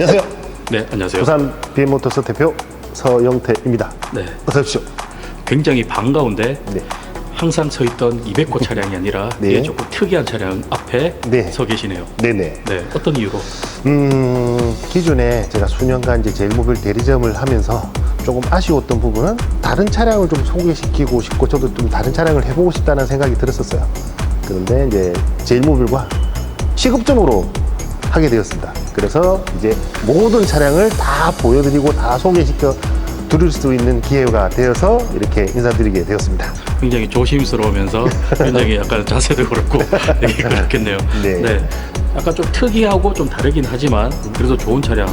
안녕하세요. 네, 안녕하세요. 부산 비모터스 대표 서영태입니다. 네, 어서 오십시오. 굉장히 반가운데 네. 항상 서 있던 200호 차량이 아니라 네. 이게 조금 특이한 차량 앞에 네. 서 계시네요. 네네. 네, 어떤 이유로? 음, 기존에 제가 수년간 이제 제일모빌 대리점을 하면서 조금 아쉬웠던 부분은 다른 차량을 좀 소개시키고 싶고 저도 좀 다른 차량을 해보고 싶다는 생각이 들었었어요. 그런데 이제 제일모빌과 시급점으로 하게 되었습니다. 그래서 이제 모든 차량을 다 보여드리고 다 소개시켜 드릴 수 있는 기회가 되어서 이렇게 인사드리게 되었습니다. 굉장히 조심스러우면서 굉장히 약간 자세도 그렇고 되게 그렇겠네요. 네. 약간 좀 특이하고 좀 다르긴 하지만 그래도 좋은 차량,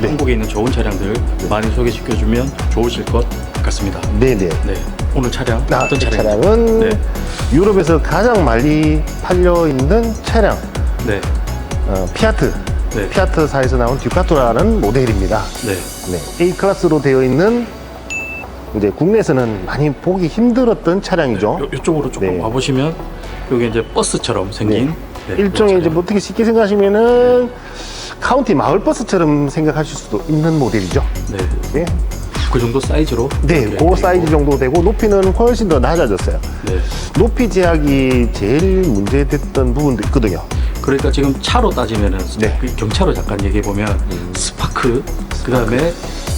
네. 한국에 있는 좋은 차량들 많이 소개시켜주면 좋으실 것 같습니다. 네네. 네, 오늘 차량 나, 어떤 이 차량? 차량은 네. 유럽에서 가장 많이 팔려 있는 차량, 네, 어, 피아트. 네. 피아트사에서 나온 듀카토라는 모델입니다. 네, 네, A 클래스로 되어 있는 이제 국내에서는 많이 보기 힘들었던 차량이죠. 요, 이쪽으로 조금 네. 와보시면 여기 이제 버스처럼 생긴 네, 일종의 요 이제. 뭐 어떻게 쉽게 생각하시면은 카운티 마을 버스처럼 생각하실 수도 있는 모델이죠. 네, 네, 그 정도 사이즈로 네, 이렇게 그 사이즈. 정도 되고 높이는 훨씬 더 낮아졌어요. 네. 높이 제약이 제일 문제됐던 부분도 있거든요. 그러니까 지금 차로 따지면은 네. 그 경차로 잠깐 얘기해 보면 스파크 그다음에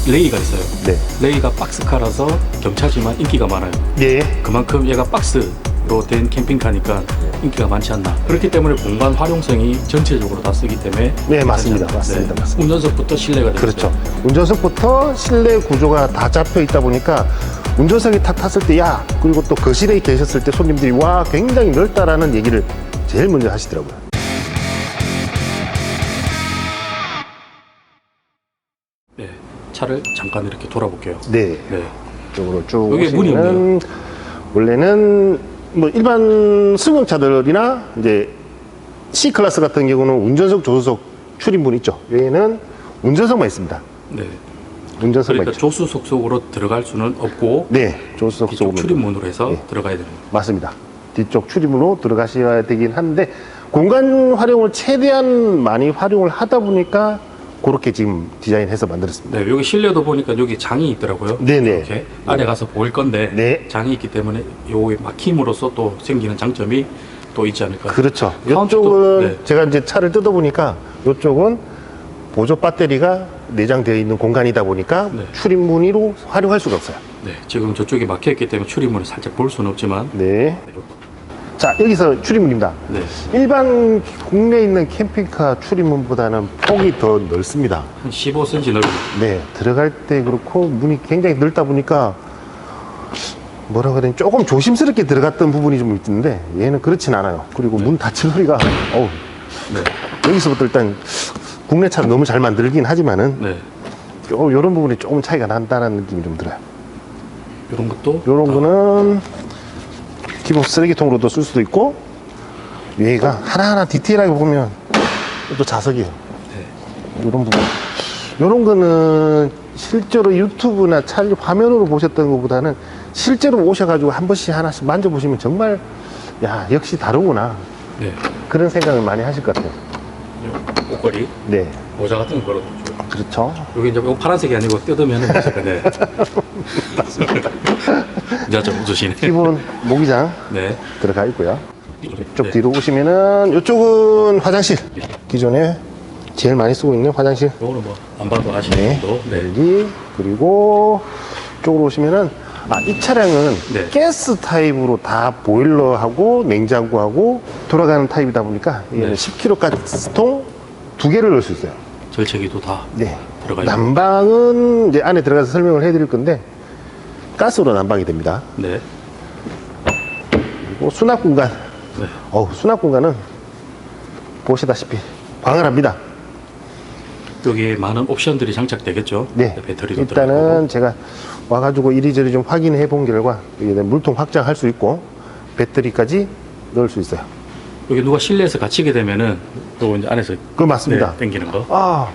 레이가 있어요. 네, 레이가 박스카라서 경차지만 인기가 많아요. 네, 그만큼 얘가 박스로 된 캠핑카니까 인기가 많지 않나. 그렇기 때문에 공간 활용성이 전체적으로 다 쓰기 때문에 네, 맞습니다. 괜찮죠. 맞습니다. 맞습니다. 운전석부터 실내가 되어 그렇죠. 운전석부터 실내 구조가 다 잡혀 있다 보니까 운전석에 탁 탔을 때 야 그리고 또 거실에 계셨을 때 손님들이 와 굉장히 넓다라는 얘기를 제일 먼저 하시더라고요. 차를 잠깐 이렇게 돌아볼게요. 네, 네. 이쪽으로 쭉 여기 문이 오시면 원래는 뭐 일반 승용차들이나 이제 C 클래스 같은 경우는 운전석 조수석 출입문 있죠. 여기는 운전석만 있습니다. 네. 운전석만 그러니까 있죠. 조수석 속으로 들어갈 수는 없고 네, 조수석 쪽으로 출입문으로 해서 네. 들어가야 됩니다. 맞습니다. 뒤쪽 출입문으로 들어가셔야 되긴 하는데 공간 활용을 최대한 많이 활용을 하다 보니까 그렇게 지금 디자인해서 만들었습니다. 네, 여기 실내도 보니까 여기 장이 있더라고요. 네네. 이렇게 안에 가서 보일 건데 네. 장이 있기 때문에 요게 막힘으로써 또 생기는 장점이 또 있지 않을까. 그렇죠. 이쪽은 네. 제가 이제 차를 뜯어보니까 이쪽은 보조 배터리가 내장되어 있는 공간이다 보니까 네. 출입문으로 활용할 수가 없어요. 네, 지금 저쪽이 막혀 있기 때문에 출입문을 살짝 볼 수는 없지만 네. 자, 여기서 출입문입니다. 네, 일반 국내에 있는 캠핑카 출입문보다는 폭이 더 넓습니다. 한 15cm 넓은 네, 들어갈 때 그렇고 문이 굉장히 넓다 보니까 뭐라 그래야 되나 조금 조심스럽게 들어갔던 부분이 좀 있는데 얘는 그렇진 않아요. 그리고 문 닫힐 소리가 어우 네, 여기서부터 일단 국내 차를 너무 잘 만들긴 하지만은 네. 요, 요런 부분이 조금 차이가 난다는 느낌이 좀 들어요. 이런 것도 요런 다- 거는 기본 쓰레기통으로도 쓸 수도 있고 얘가 하나하나 디테일하게 보면 또 자석이에요. 네. 이런 부분. 이런 거는 실제로 유튜브나 촬영 화면으로 보셨던 것보다는 실제로 오셔가지고 한 번씩 하나씩 만져보시면 정말 야 역시 다르구나 네. 그런 생각을 많이 하실 것 같아요. 요 옷걸이 네, 모자 같은 거 걸어두죠. 그렇죠. 여기 이제 요 파란색이 아니고 뜯으면 네. 이제 좀 웃으시네. 기본 모기장 네. 들어가 있고요. 쪽 네. 뒤로 오시면은 이쪽은 화장실. 기존에 제일 많이 쓰고 있는 화장실 요거는 뭐 안 봐도 아시는 네. 정도. 네. 여기 그리고 쪽으로 오시면은 아, 이 차량은 네. 가스 타입으로 다 보일러하고 냉장고하고 돌아가는 타입이다 보니까 얘는 네. 10kg 가스통 두 개를 넣을 수 있어요. 절체기도 다 네. 들어가 있고. 난방은 이제 안에 들어가서 설명을 해드릴 건데 가스로 난방이 됩니다. 네. 그리고 수납 공간. 네. 어우, 수납 공간은 보시다시피 광활합니다. 여기에 많은 옵션들이 장착되겠죠. 네. 배터리도 일단은 들어가고. 제가 와가지고 이리저리 좀 확인해 본 결과 여기에 물통 확장할 수 있고 배터리까지 넣을 수 있어요. 여기 누가 실내에서 갇히게 되면은 또 이제 안에서 그거 맞습니다. 네, 당기는 거. 아,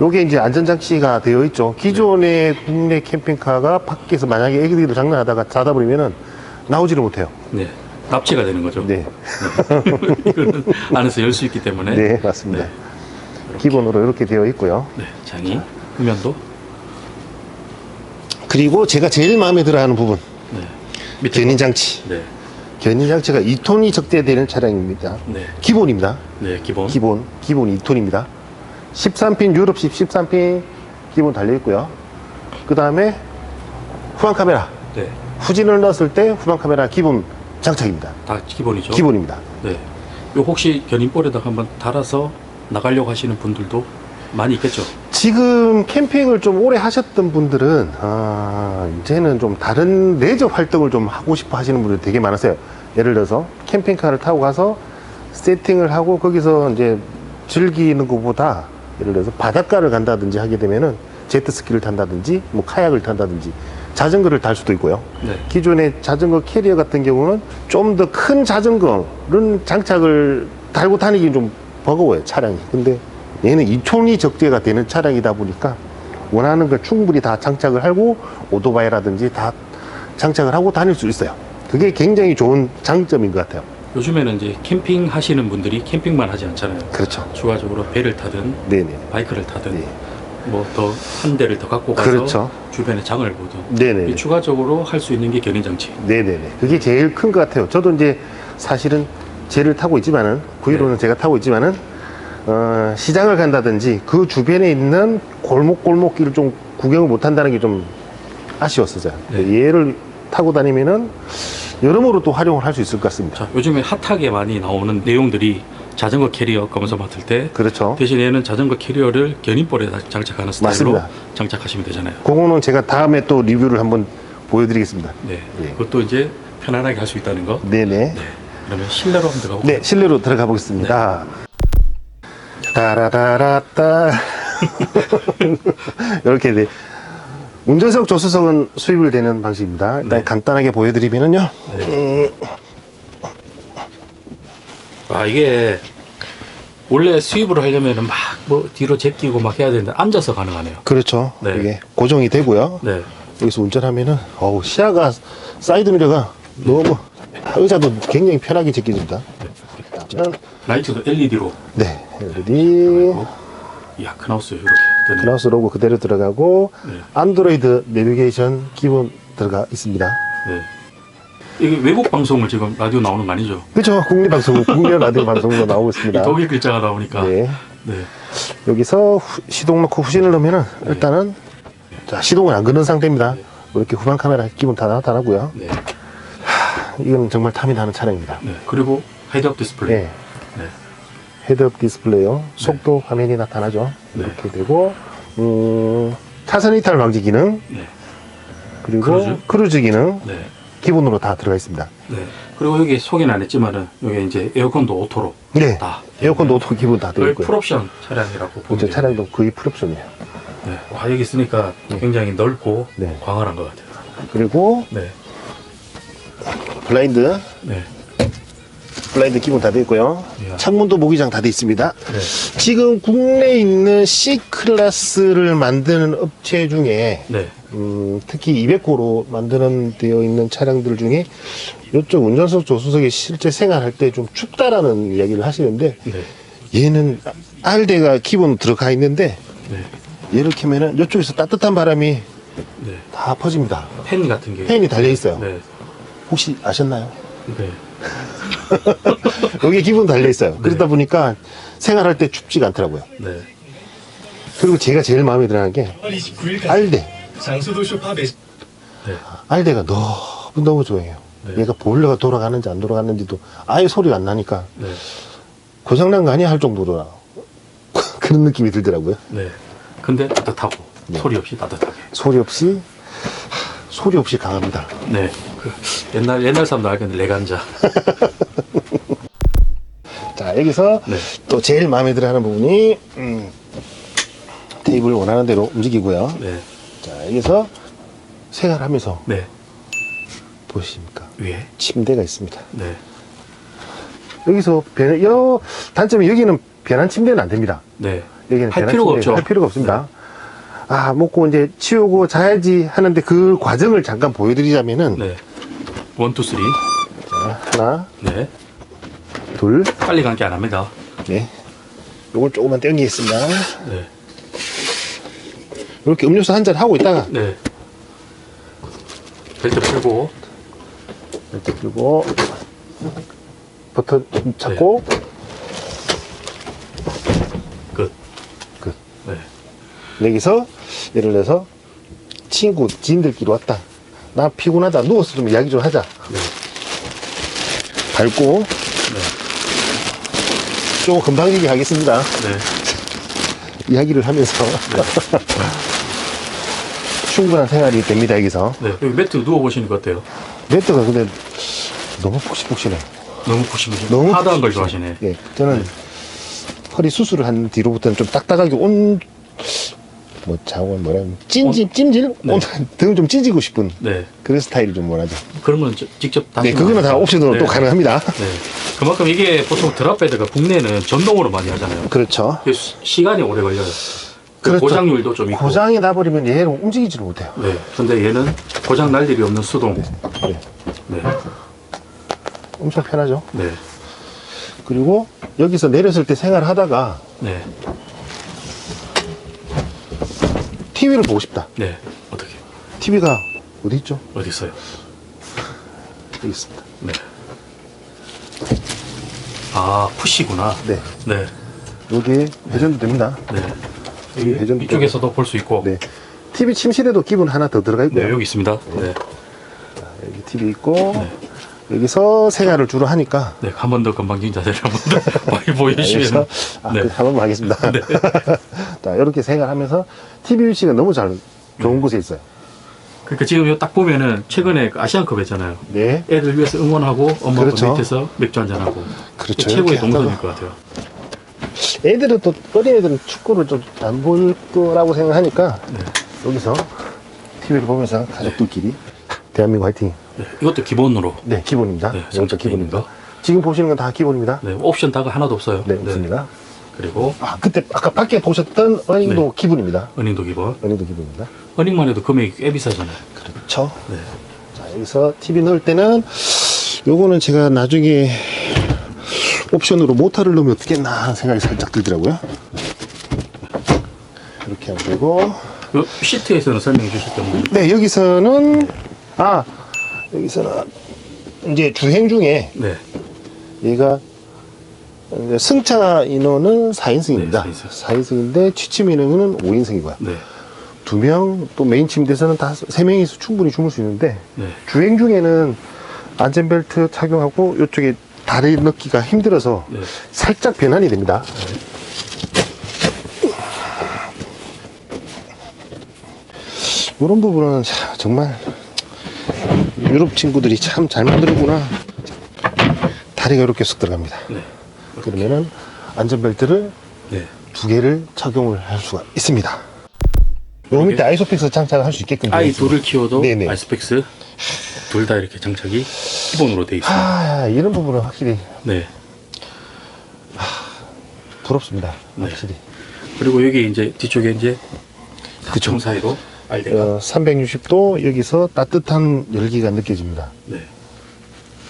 요게 이제 안전장치가 되어 있죠. 기존의 국내 캠핑카가 밖에서 만약에 애기들이 장난하다가 자다 버리면은 나오지를 못해요. 네. 납치가 되는 거죠. 네. 이거는 안에서 열 수 있기 때문에. 네, 맞습니다. 네. 기본으로 이렇게 되어 있고요. 네. 장이 후면도 그리고 제가 제일 마음에 들어 하는 부분. 네. 밑에 견인 장치. 네. 견인 장치가 2톤이 적재되는 차량입니다. 네. 기본입니다. 네, 기본. 기본, 기본 2톤입니다. 13핀, 유럽식 13핀 기본 달려 있고요. 그 다음에 후방 카메라. 네. 후진을 넣었을 때 후방 카메라 기본 장착입니다. 다 기본이죠. 기본입니다. 네. 요 혹시 견인볼에다가 한번 달아서 나가려고 하시는 분들도 많이 있겠죠. 지금 캠핑을 좀 오래 하셨던 분들은, 아, 이제는 좀 다른 내적 활동을 좀 하고 싶어 하시는 분들이 되게 많으세요. 예를 들어서 캠핑카를 타고 가서 세팅을 하고 거기서 이제 즐기는 것보다 예를 들어서 바닷가를 간다든지 하게 되면은 제트스키를 탄다든지 뭐 카약을 탄다든지 자전거를 탈 수도 있고요. 네. 기존의 자전거 캐리어 같은 경우는 좀 더 큰 자전거는 장착을 달고 다니기 좀 버거워요, 차량이. 근데 얘는 2톤이 적재가 되는 차량이다 보니까 원하는 걸 충분히 다 장착을 하고 오토바이라든지 다 장착을 하고 다닐 수 있어요. 그게 굉장히 좋은 장점인 것 같아요. 요즘에는 이제 캠핑 하시는 분들이 캠핑만 하지 않잖아요. 그렇죠. 추가적으로 배를 타든 네네. 바이크를 타든 네. 뭐더 한 대를 더 갖고 가서 그렇죠. 주변에 장을 보든 네네. 이 추가적으로 할 수 있는 게 견인 장치. 네네네. 그게 제일 큰 것 같아요. 저도 이제 사실은 쟤를 타고 있지만은, 구이로는 제가 타고 있지만은, 어, 시장을 간다든지 그 주변에 있는 골목골목길을 좀 구경을 못 한다는 게 좀 아쉬웠어요. 네. 얘를 타고 다니면은 여러모로 또 활용을 할 수 있을 것 같습니다. 자, 요즘에 핫하게 많이 나오는 내용들이 자전거 캐리어 검사 맡을 때 그렇죠. 대신 얘는 자전거 캐리어를 견인볼에 다 장착하는 스타일로 맞습니다. 장착하시면 되잖아요. 그거는 제가 다음에 또 리뷰를 한번 보여드리겠습니다. 네. 예. 그것도 이제 편안하게 할 수 있다는 거. 네네. 네. 그러면 실내로 한번 들어가 볼까요? 네, 실내로 들어가 보겠습니다. 따라라라따. 이렇게 네. 운전석, 조수석은 수입을 되는 방식입니다. 일단 네. 간단하게 보여드리면은요. 아 이게 원래 수입을 하려면은 막 뭐 뒤로 제끼고 막 해야 되는데 앉아서 가능하네요. 그렇죠. 네. 이게 고정이 되고요. 네. 여기서 운전하면은, 어우, 시야가, 사이드 미러가 너무, 의자도 굉장히 편하게 제껴집니다. 짠. 라이트도 LED로. 네, LED. 이야 큰하우스 이렇게. 그라우스 로고 그대로 들어가고, 네. 안드로이드 내비게이션 기본 들어가 있습니다. 네. 이게 외국 방송을 지금 라디오 나오는 거 아니죠? 그렇죠. 국립방송, 국내 라디오 방송으로 나오고 있습니다. 이 독일 글자가 나오니까. 네. 네. 여기서 후- 시동 넣고 후진을 넣으면은 일단은 자 시동을 안 거는 상태입니다. 이렇게 후방 카메라 기본 다 나타나고요. 네. 이건 정말 탐이 나는 차량입니다. 네. 그리고 헤드업 디스플레이. 네. 네. 헤드업 디스플레이요. 속도 화면이 나타나죠. 네. 이렇게 되고 음, 차선 이탈 방지 기능 네. 그리고 크루즈? 크루즈, 기능 네. 기본으로 다 들어가 있습니다. 네. 그리고 여기 소개는 안 했지만은 여기 이제 에어컨도 오토로 네. 다 에어컨도 오토 기본 다 거의 있고요. 풀옵션 차량이라고 보면 그렇죠. 돼요. 차량도 거의 풀옵션이에요. 네. 와 여기 있으니까 굉장히 넓고 네. 광활한 것 같아요. 그리고 네. 블라인드 네. 블라인드 기본 다 되어 있고요. 이야. 창문도 모기장 다 되어 있습니다. 네. 지금 국내에 있는 C 클래스를 만드는 업체 중에 네. 음, 특히 200호로 만드는 되어 있는 차량들 중에 이쪽 운전석 조수석에 실제 생활할 때 좀 춥다라는 이야기를 하시는데 네. 얘는 R대가 기본 들어가 있는데 네. 얘를 켜면은 이쪽에서 따뜻한 바람이 네. 다 퍼집니다. 팬 같은 게. 팬이 달려 있어요. 네. 혹시 아셨나요? 네. 여기 기본 달려 있어요. 그러다 보니까 생활할 때 춥지가 않더라고요. 네. 그리고 제가 제일 마음에 드는 게 29일까지 알대. 장수도 쇼파 매장 네. 알대가 너무 너무 조용해요. 네. 얘가 보일러가 돌아가는지 안 돌아가는지도 아예 소리가 안 나니까 네. 고장난 거 아니야 할 정도로 그런 느낌이 들더라고요. 네. 근데 따뜻하고 네. 소리 없이 따뜻하게. 소리 없이 하, 소리 없이 강합니다. 네. 그 옛날 옛날 사람도 알겠는데 레간자. 자 여기서 네. 또 제일 마음에 들어하는 부분이 음, 테이블 원하는 대로 움직이고요. 네. 자 여기서 생활하면서 네. 보십니까 위에. 침대가 있습니다. 네. 여기서 변, 여 단점이 여기는 변한 침대는 안 됩니다. 네. 여기는 할 필요가 없죠. 할 필요가 없습니다. 아 먹고 이제 치우고 자야지 하는데 그 과정을 잠깐 보여드리자면은 네. 원, 투, 쓰리. 자, 하나, 네. 둘, 빨리 감기 안 합니다. 네. 요걸 조금만 땡기겠습니다. 네. 이렇게 음료수 한 잔 하고 있다가 네. 벨트 풀고. 이렇게 들고 버튼 잡고 끝. 끝. 네. 여기서 예를 들어서 친구 지인들끼리 왔다. 나 피곤하다. 누워서 좀 이야기 좀 하자. 네. 밟고 네. 조금 금방지게 하겠습니다. 네. 이야기를 하면서 충분한 생활이 됩니다. 여기서 네. 여기 매트 누워보시니까 어때요? 매트가 근데 너무 폭신폭신해. 너무 푸시무시. 너무 하드한 걸. 좋아하시네. 예, 저는 허리 수술을 한 뒤로부터는 좀 딱딱하게 온, 뭐, 자원, 뭐라, 찜질, 찜질? 네. 온, 등을 좀 찢고 싶은 네. 그런 스타일을 좀 원하죠. 그러면 저- 직접. 네, 그거는 다 옵션으로 네. 또 가능합니다. 네. 그만큼 이게 보통 드랍베드가 국내는 전동으로 많이 하잖아요. 그렇죠. 수- 시간이 오래 걸려요. 그 그렇죠. 고장률도 좀 있고. 고장이 나버리면 얘를 움직이지를 못해요. 네. 근데 얘는 고장 날 일이 없는 수동. 네. 네. 엄청 편하죠. 네. 그리고 여기서 내렸을 때 생활하다가 네. TV를 보고 싶다. 네. 어떻게? TV가 어디 있죠? 어디 있어요? 여기 있습니다. 네. 아, 푸시구나. 네. 네. 여기에 회전도 됩니다. 네. 여기 회전도 이쪽에서도 볼 수 있고. 네. TV 침실에도 기본 하나 더 들어가 있고요. 네, 여기 있습니다. 네. 여기 TV 있고 여기서 생활을 주로 하니까 네, 한 번 더 건방진 자세를 한 번 더 많이 보여주시면. 여기서 아, 네. 그 한번 하겠습니다. 자 이렇게 생활하면서 TV 위치가 너무 잘 좋은 곳에 있어요. 그러니까 지금 딱 보면은 최근에 그 아시안컵 했잖아요. 네, 애들 위해서 응원하고 엄마 그 그렇죠. 밑에서 맥주 한잔 하고. 그렇죠. 최고의 이렇게 동선일 하다가 것 같아요. 애들은 또 어린 애들은 축구를 좀 안 볼 거라고 생각하니까 네. 여기서 TV를 보면서 가족들끼리 대한민국 화이팅. 네, 이것도 기본으로. 네, 기본입니다. 네, 이것도 기본입니다. 지금 보시는 건 다 기본입니다. 네, 옵션 다가 하나도 없어요. 네, 없습니다. 그리고 아, 그때 아까 밖에 보셨던 어닝도 네. 기본입니다. 어닝도 기본. 어닝도 기본입니다. 어닝만 해도 금액이 꽤 비싸잖아요. 그렇죠. 네. 자, 여기서 TV 넣을 때는 요거는 제가 나중에 옵션으로 모터를 넣으면 어떻겠나 하는 생각이 살짝 들더라고요. 이렇게 하면 되고. 그 시트에서는 설명해 게 없나요? 네, 여기서는, 아, 여기서는 이제 주행 중에 네. 얘가 승차 인원은 4인승입니다. 네, 4인승. 4인승인데 취침 인원은 5인승이고요. 네. 두 명, 또 메인 침대에서는 다 세 명이서 충분히 주물 수 있는데 네. 주행 중에는 안전벨트 착용하고 이쪽에 다리 넣기가 힘들어서 네. 살짝 변환이 됩니다. 이런 부분은 참 정말 유럽 친구들이 참 잘 만들구나. 다리가 이렇게 쑥 들어갑니다. 네. 그러면은 안전벨트를 네. 두 개를 착용을 할 수가 있습니다. 요 밑에 아이소픽스 장착을 할 수 있게끔 되어 아이 있습니다. 둘을 키워도 네네. 아이스펙스 둘 다 이렇게 장착이 기본으로 돼 있습니다. 아, 이런 부분은 확실히 네. 부럽습니다. 네. 확실히. 그리고 여기 이제 뒤쪽에 이제 그쵸. 청 사이로 알대가 어, 360도 여기서 따뜻한 열기가 느껴집니다. 네.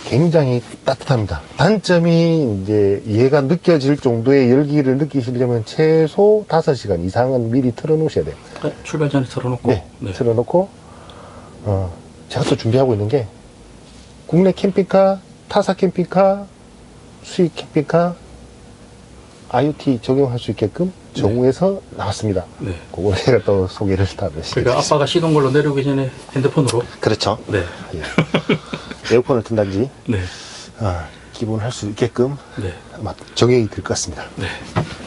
굉장히 따뜻합니다. 단점이 이제 얘가 느껴질 정도의 열기를 느끼시려면 최소 5시간 이상은 미리 틀어놓으셔야 돼요. 어, 출발 전에 털어놓고 네, 틀어놓고 어, 제가 또 준비하고 있는 게 국내 캠핑카, 타사 캠핑카, 수입 캠핑카 IoT 적용할 수 있게끔 정우에서 나왔습니다. 네. 그걸 제가 또 소개를 다 드리겠습니다. 그러니까 아빠가 시동 걸로 내려오기 전에 핸드폰으로. 그렇죠. 네. 예. 에어컨을 튼다든지 네. 아, 기본 할 수 있게끔 네. 아마 적용이 될 것 같습니다. 네.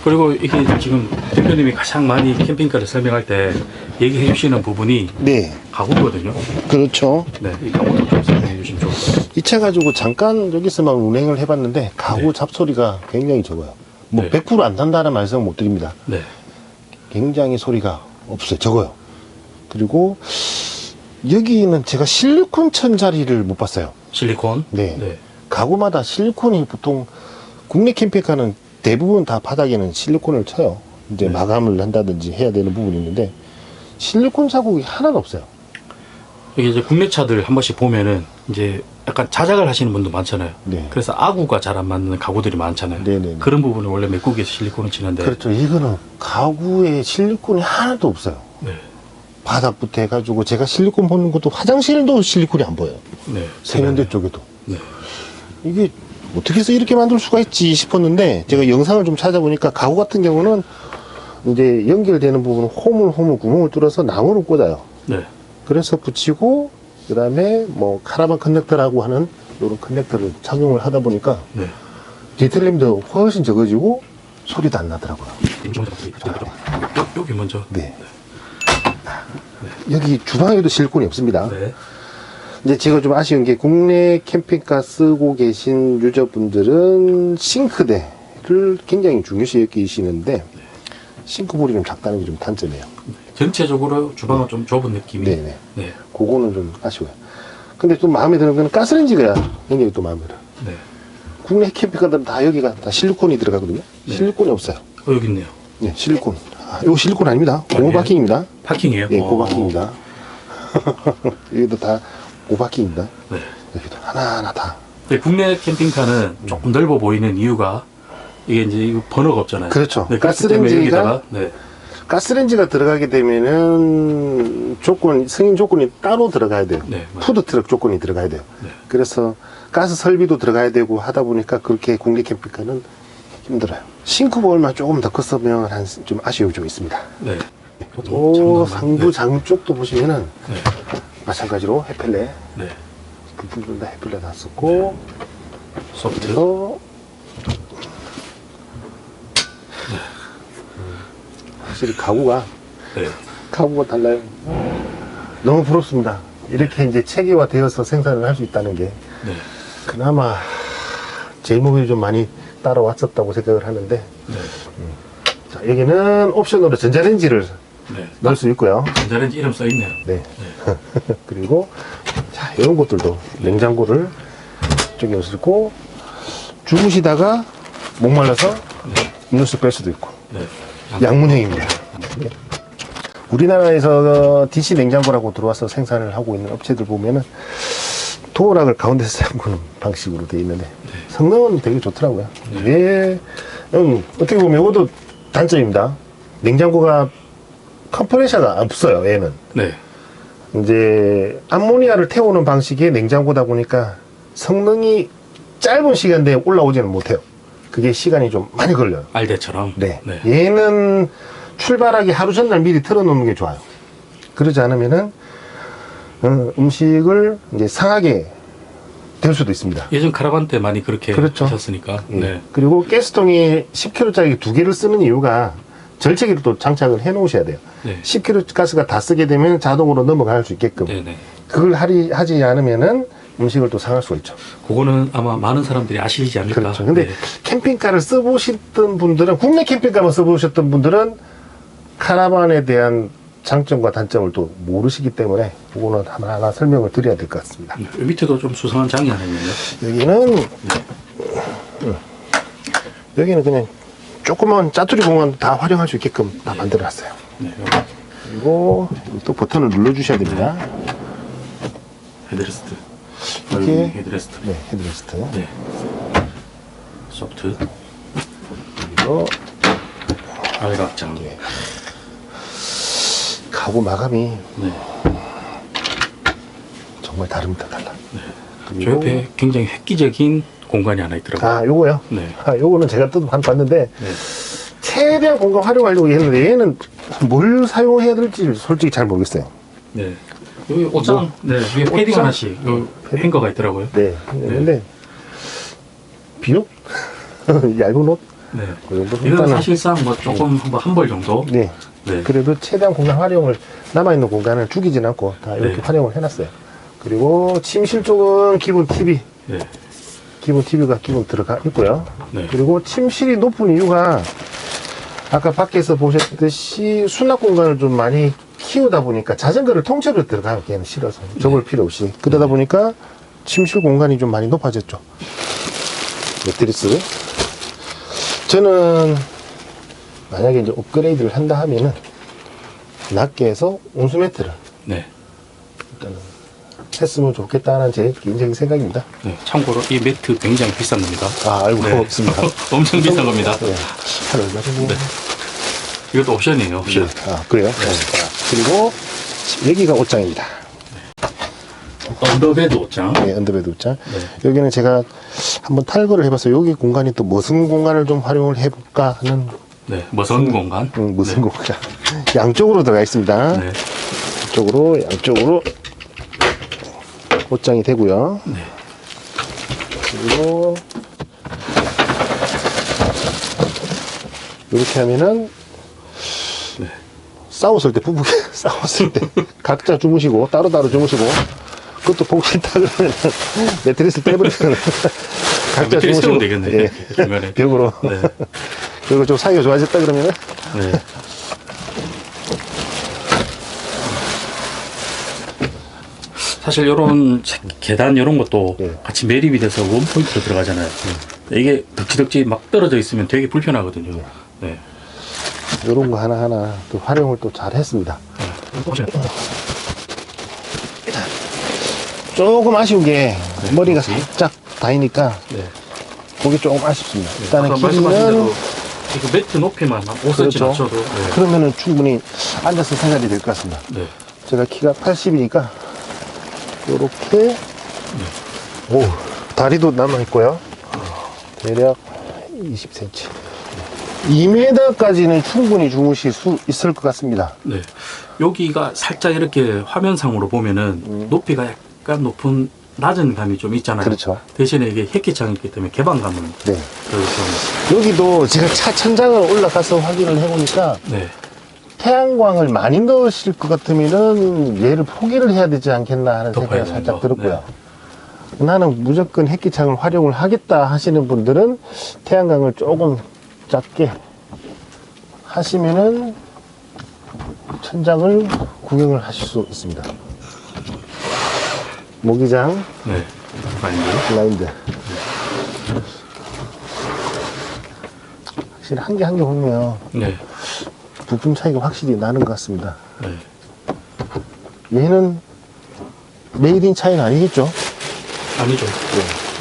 그리고 이게 지금 대표님이 가장 많이 캠핑카를 설명할 때 얘기해 주시는 부분이 네, 가구거든요. 그렇죠. 네. 이 가구도 좀 설명해 주시면 좋을 것 같아요. 이 차 가지고 잠깐 여기서만 운행을 해봤는데 가구 네. 잡소리가 굉장히 적어요. 뭐 네. 100%안 탄다는 말씀은 못 드립니다. 네. 굉장히 소리가 없어요. 적어요. 그리고 여기는 제가 실리콘 천 자리를 못 봤어요. 실리콘. 네. 네. 가구마다 실리콘이 보통 국내 캠핑카는 대부분 다 바닥에는 실리콘을 쳐요. 이제 네. 마감을 한다든지 해야 되는 부분이 있는데 실리콘 자국이 하나도 없어요. 이게 이제 국내 차들 한 번씩 보면은 이제 약간 자작을 하시는 분도 많잖아요. 네. 그래서 아구가 잘 안 맞는 가구들이 많잖아요. 네네네. 그런 부분을 원래 맥국에서 실리콘을 치는데. 그렇죠. 이거는 가구에 실리콘이 하나도 없어요. 네. 바닥부터 해가지고 제가 실리콘 보는 것도 화장실도 실리콘이 안 보여요. 네. 세면대 쪽에도. 네. 이게 어떻게 해서 이렇게 만들 수가 있지 싶었는데 제가 영상을 좀 찾아보니까 가구 같은 경우는 이제 연결되는 부분은 홈을 홈을 구멍을 뚫어서 나무를 꽂아요. 네. 그래서 붙이고 그 다음에 뭐 카라반 커넥터라고 하는 이런 커넥터를 착용을 하다 보니까 네. 디테일링도 훨씬 적어지고 소리도 안 나더라고요. 요, 여기 먼저. 네. 여기 주방에도 실리콘이 없습니다. 네. 이제 제가 좀 아쉬운 게 국내 캠핑카 쓰고 계신 유저분들은 싱크대를 굉장히 중요시 여기시는데 싱크볼이 좀 작다는 게 좀 단점이에요. 전체적으로 주방은 좀 좁은 느낌이. 네네. 네. 그거는 좀 아쉬워요. 근데 또 마음에 드는 거는 가스레인지가 굉장히 또 마음에 들어요. 네. 국내 캠핑카들은 다 여기가 다 실리콘이 들어가거든요. 네. 실리콘이 없어요. 어, 여기 있네요. 네, 실리콘. 아, 이거 실리콘 아닙니다. 아니에요? 고무바킹입니다. 파킹이에요? 예, 어. 고바킹입니다. 여기도 다 고바킹입니다. 네. 여기도 하나하나 다. 근데 국내 캠핑카는 조금 넓어 보이는 이유가 이게 이제 이거 번호가 없잖아요. 그렇죠. 네, 그렇기 때문에 가스레인지가- 여기다가 네. 가스레인지가 들어가게 되면은 조건, 승인 조건이 따로 들어가야 돼요. 네, 맞아요. 푸드 트럭 조건이 들어가야 돼요. 네. 그래서 가스 설비도 들어가야 되고 하다 보니까 그렇게 국내 캠핑카는 힘들어요. 싱크볼만 조금 더 컸으면 한 좀 아쉬움이 좀 있습니다. 네. 또 장난감. 상부 장 쪽도 보시면은 네. 마찬가지로 해펠레 네. 부품들 다 해펠레 다 썼고 소프트. 그래서 확실히 가구가 네. 가구가 달라요. 너무 부럽습니다. 이렇게 이제 체계화 되어서 생산을 할 수 있다는 게 네. 그나마 제목이 좀 많이 따라왔었다고 생각을 하는데 네. 자, 여기는 옵션으로 전자레인지를 네. 넣을 수 있고요. 전자레인지 이름 써 있네요. 네. 그리고 자 이런 것들도 냉장고를 저기 넣고 주무시다가 목말라서 음료수 뺄 수도 있고 네. 양문형입니다. 네. 우리나라에서 DC 냉장고라고 들어와서 생산을 하고 있는 업체들 보면은 도어락을 가운데서 잠그는 방식으로 되어 있는데 성능은 되게 좋더라고요. 왜 음, 어떻게 보면 이것도 단점입니다. 냉장고가 컴프레셔가 없어요. 얘는 네. 이제 암모니아를 태우는 방식의 냉장고다 보니까 성능이 짧은 시간 내에 올라오지는 못해요. 그게 시간이 좀 많이 걸려요. 알대처럼. 네. 네. 얘는 출발하기 하루 전날 미리 틀어놓는 게 좋아요. 그러지 않으면은 어, 음식을 이제 상하게 될 수도 있습니다. 예전 카라반 때 많이 그렇게 그렇죠. 하셨으니까. 예. 네. 그리고 가스통이 10kg짜리 두 개를 쓰는 이유가 절체기를 또 장착을 해 놓으셔야 돼요. 네. 10kg 가스가 다 쓰게 되면 자동으로 넘어갈 수 있게끔. 네, 네. 그걸 하지 않으면은 음식을 또 상할 수가 있죠. 그거는 아마 많은 사람들이 아시지 않을까. 그렇죠. 근데 네. 캠핑카를 써보셨던 분들은, 국내 캠핑카만 써보셨던 분들은 카라반에 대한 장점과 단점을 또 모르시기 때문에 그거는 하나하나 설명을 드려야 될 것 같습니다. 네. 여기 밑에도 좀 수상한 장이 하나 있네요. 여기는, 음, 여기는 그냥 조그만 짜투리 공간 다 활용할 수 있게끔 다 만들어 놨어요. 네. 그리고 또 버튼을 눌러주셔야 됩니다. 헤드레스트. 이렇게. 넓은 헤드레스트. 네, 헤드레스트. 네. 소프트. 그리고 알각장. 예. 가구 마감이 네. 정말 다릅니다, 달라. 저 옆에 굉장히 획기적인 공간이 하나 있더라고요. 아, 요거요? 네. 아, 요거는 제가 또 한- 봤는데, 네. 최대한 공간 활용하려고 했는데, 얘는 뭘 사용해야 될지 솔직히 잘 모르겠어요. 네. 여기 옷장, 네, 위에 패딩 옷장? 하나씩, 요 행거가 있더라고요. 네. 근데, 비록 얇은 옷, 네. 그 정도 이건 사실상 뭐 조금 한벌 정도. 네. 네. 그래도 최대한 공간 활용을 남아 있는 공간을 죽이진 않고 다 이렇게 네. 활용을 해놨어요. 그리고 침실 쪽은 기본 TV, 네. 기본 TV가 기본 들어가 있고요. 네. 그리고 침실이 높은 이유가 아까 밖에서 보셨듯이 수납 공간을 좀 많이 키우다 보니까 자전거를 통째로 들어가요. 걔는 실어서 접을 필요 없이 그러다 보니까 침실 공간이 좀 많이 높아졌죠. 매트리스. 저는 만약에 이제 업그레이드를 한다 하면은 낮게 해서 온수 매트를 네. 일단은 했으면 좋겠다는 제 개인적인 생각입니다. 네. 참고로 이 매트 굉장히 비싼 겁니다. 아, 알고 네. 없습니다. 엄청 비싼 겁니다. 네. 한 얼마 정도? 이것도 옵션이에요, 옵션. 아, 그래요? 자, 그리고 여기가 옷장입니다. 언더베드 옷장. 네, 언더베드 옷장. 여기는 제가 한번 탈거를 해봤어요. 여기 공간이 또 무슨 공간을 좀 활용을 해볼까 하는 네. 머선 공간. 음, 무슨 네. 공간. 양쪽으로 들어가 있습니다. 네. 양쪽으로, 양쪽으로 옷장이 되고요. 네. 그리고 이렇게 하면은 네. 싸웠을 때 부부 싸웠을 때 각자 주무시고 따로따로 주무시고 그것도 싶다 그러면 매트리스 떼버리면 각자 매트리스 주무시고 세우면 되겠네, 예. 중간에. 벽으로 네. 그리고 좀 사이가 좋아졌다 그러면은 네. 사실 이런 계단 이런 것도 네. 같이 매립이 돼서 원 포인트로 들어가잖아요. 이게 덕지덕지 막 떨어져 있으면 되게 불편하거든요. 네. 이런 거 하나하나 또 활용을 또 잘 했습니다 조금 아쉬운 게 머리가 살짝 다이니까 네. 그게 조금 아쉽습니다 일단은 말씀하신 대로 길이는 이거 매트 높이만 한 5cm 그렇죠. 낮춰도 네. 그러면은 충분히 앉아서 생활이 될 것 같습니다 네. 제가 키가 80이니까 요렇게 오 다리도 남아 있고요 대략 20cm 2m까지는 충분히 주무실 수 있을 것 같습니다 네. 여기가 살짝 이렇게 화면상으로 보면은 높이가 약간 높은 낮은 감이 좀 있잖아요. 음. 그렇죠. 대신에 이게 햇기창이 있기 때문에 개방감은 네 여기도 제가 차 천장을 올라가서 확인을 해보니까 네. 태양광을 많이 넣으실 것 같으면은 얘를 포기를 해야 되지 않겠나 하는 더 생각이 살짝. 들었고요. 나는 무조건 햇기창을 활용을 하겠다 하시는 분들은 태양광을 조금 작게 하시면은 천장을 구경을 하실 수 있습니다. 모기장, 네. 마인드. 블라인드. 확실히 한 개 한 개 보면 네. 부품 차이가 확실히 나는 것 같습니다. 네. 얘는 메이드 인 차이는 아니겠죠? 아니죠.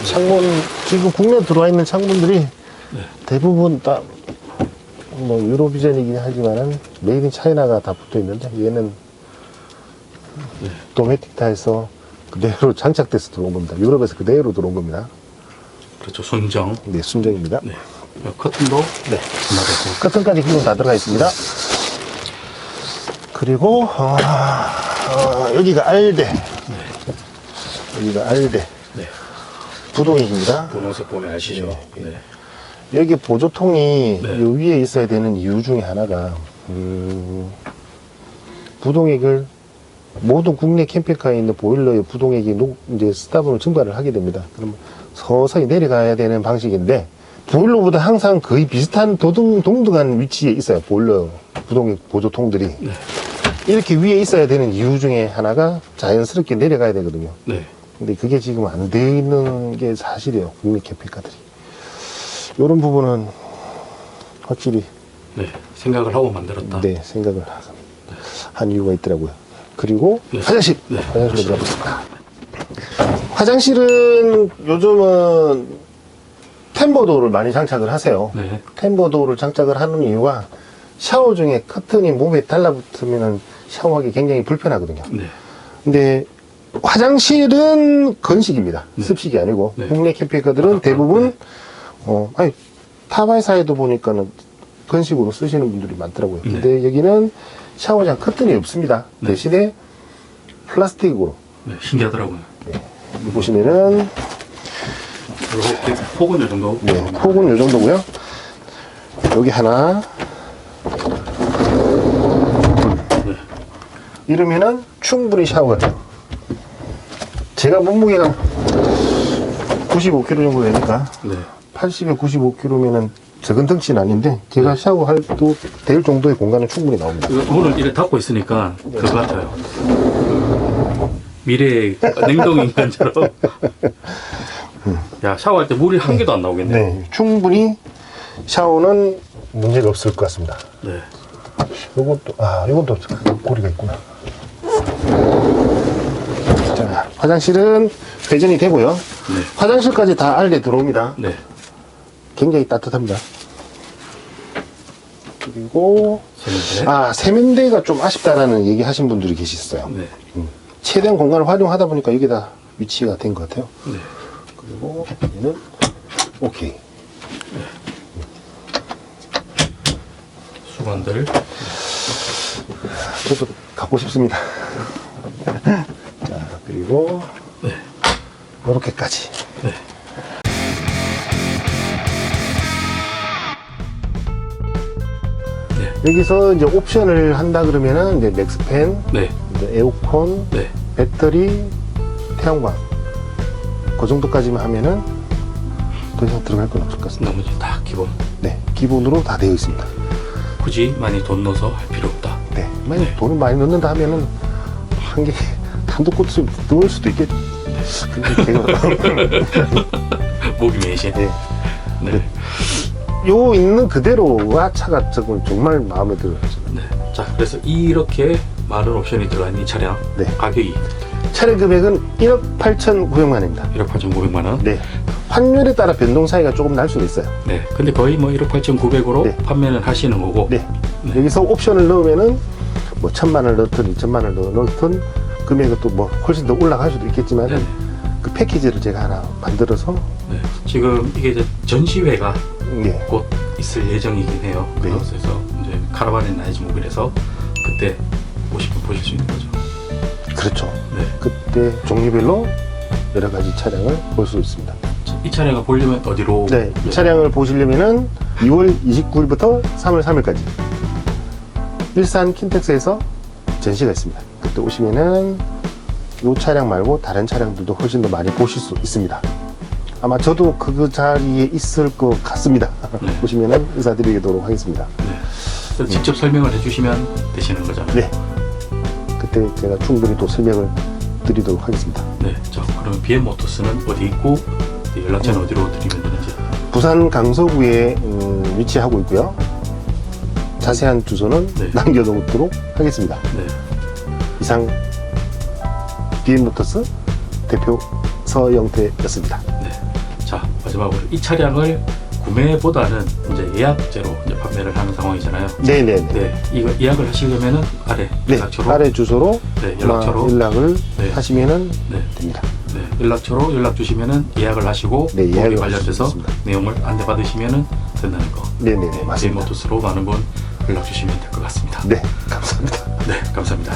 창문, 지금 국내 들어와 있는 창문들이 네. 대부분 다, 뭐, 유로비전이긴 하지만은, 메이드 인 차이나가 다 붙어 있는데, 얘는 네. 도메틱 타에서 그대로 장착돼서 들어온 겁니다. 유럽에서 그대로 들어온 겁니다. 그렇죠. 순정. 네, 순정입니다. 네. 커튼도 네. 커튼까지 기본 다 들어가 있습니다. 그리고, 어, 어, 여기가 알대. 여기가 알대. 네. 부동액입니다. 분홍색 보면 아시죠? 네. 여기 보조통이 네. 요 위에 있어야 되는 이유 중에 하나가 음, 부동액을 모든 국내 캠핑카에 있는 보일러의 부동액이 녹, 이제 스타브로 증발을 하게 됩니다. 그럼 서서히 내려가야 되는 방식인데 보일러보다 항상 거의 비슷한 도등 동등한 위치에 있어요. 보일러 부동액 보조통들이 네. 이렇게 위에 있어야 되는 이유 중에 하나가 자연스럽게 내려가야 되거든요. 네. 근데 그게 지금 안돼 있는 게 사실이에요. 국내 캠핑카들이. 이런 부분은 확실히 네. 생각을 하고 만들었다. 네, 생각을 한 이유가 있더라고요. 그리고 네. 화장실. 네. 화장실로 들어가겠습니다. 화장실은 요즘은 템버도어를 많이 장착을 하세요. 네. 템버도어를 장착을 하는 이유가 샤워 중에 커튼이 몸에 달라붙으면 샤워하기 굉장히 불편하거든요. 네. 근데 화장실은 건식입니다. 습식이 아니고 네. 국내 캠핑카들은 대부분 어 아니 타바이사에도 보니까는 건식으로 쓰시는 분들이 많더라고요. 네. 근데 여기는 샤워장 커튼이 없습니다. 네. 대신에 플라스틱으로 네, 신기하더라고요. 여기 보시면은 이렇게 폭은 이 정도. 네, 폭은 이 정도고요. 여기 하나, 네. 이러면은 충분히 샤워를. 제가 몸무게가 95kg 정도 되니까 네. 80에 95kg면은 적은 덩치는 아닌데 제가 샤워할도 될 정도의 공간은 충분히 나옵니다. 이거 문을 이렇게 닫고 있으니까 그거 같아요. 미래의 냉동 인간처럼. 야, 샤워할 때 물이 한 개도 안 나오겠네. 네, 충분히 샤워는 문제가 없을 것 같습니다. 네. 요것도, 아, 요것도 고리가 있구나. 자, 화장실은 회전이 되고요. 네. 화장실까지 다 알게 들어옵니다. 네. 굉장히 따뜻합니다. 그리고, 세면대. 아, 세면대가 좀 아쉽다라는 얘기 하신 분들이 계셨어요. 네. 최대한 공간을 활용하다 보니까 여기다 위치가 된 것 같아요. 네. 그리고 얘는 오케이. 수건들. 저도 갖고 싶습니다. 자, 그리고 네. 이렇게까지. 네. 여기서 이제 옵션을 한다 그러면은 이제 맥스팬, 네. 이제 에어컨, 네. 배터리, 태양광. 그 정도까지만 하면은 더 이상 들어갈 건 없을 것 같습니다. 나머지 다 기본. 네, 기본으로 다 되어 있습니다. 굳이 많이 돈 넣어서 할 필요 없다. 네, 만약 네. 돈을 많이 넣는다 하면은 한 개, 한두 꽃을 넣을 수도 있겠. 근데 제가 목이 메이신. 네. 네. 요 있는 그대로가 차가 저건 정말 마음에 들어요. 네. 자, 그래서 이렇게 많은 옵션이 들어간 이 차량 네. 가격이 차량 금액은 1억 8,900만 원입니다. 1억 8,900만 원. 네. 환율에 따라 변동 차이가 조금 날 수도 있어요. 네. 근데 거의 뭐 1억 8,900으로 네. 판매는 하시는 거고. 네. 네. 여기서 옵션을 넣으면은 뭐 천만 원을 넣든 이천만 원을 넣든 금액은 또 뭐 훨씬 더 올라갈 수도 있겠지만 네. 은그 패키지를 제가 하나 만들어서 네. 지금 이게 이제 전시회가 예. 곧 있을 예정이긴 해요. 네. 그래서 이제 카라반의 나이즈 모빌에서 그때 보시면 보실 수 있는 거죠. 그렇죠. 네. 그때 종류별로 여러 가지 차량을 볼 수 있습니다. 이 차량을 보려면 어디로? 네, 이 차량을 보시려면은 2월 29일부터 3월 3일까지 일산 킨텍스에서 전시가 있습니다. 그때 오시면은 이 차량 말고 다른 차량들도 훨씬 더 많이 보실 수 있습니다. 아마 저도 그 자리에 있을 것 같습니다. 네. 보시면은 인사드리도록 하겠습니다. 네. 그래서 직접 설명을 해주시면 되시는 거잖아요. 네. 그때 제가 충분히 또 설명을 드리도록 하겠습니다. 네. 자, 그러면 BM 모터스는 어디 있고 네, 연락처는 어디로 드리면 되는지. 부산 강서구에 음, 위치하고 있고요. 자세한 주소는 네. 남겨놓도록 하겠습니다. 네. 이상 BM모터스 대표 서영태였습니다. 네. 자, 마지막으로 이 차량을 구매보다는 이제 예약제로 이제 판매를 하는 상황이잖아요. 네네. 네. 이거 예약을 하시려면은 아래 네. 연락처로 아래 주소로 네, 연락처로 연락을 네. 하시면은 네. 됩니다. 네, 연락처로 연락 주시면은 예약을 하시고 네, 예약을 거기 하실 관련돼서 수 있습니다. 내용을 안내 받으시면은 된다는 거. 네네네. 네, 맞습니다. 모토스로 많은 분 연락 주시면 될 것 같습니다. 네. 감사합니다. 네, 감사합니다.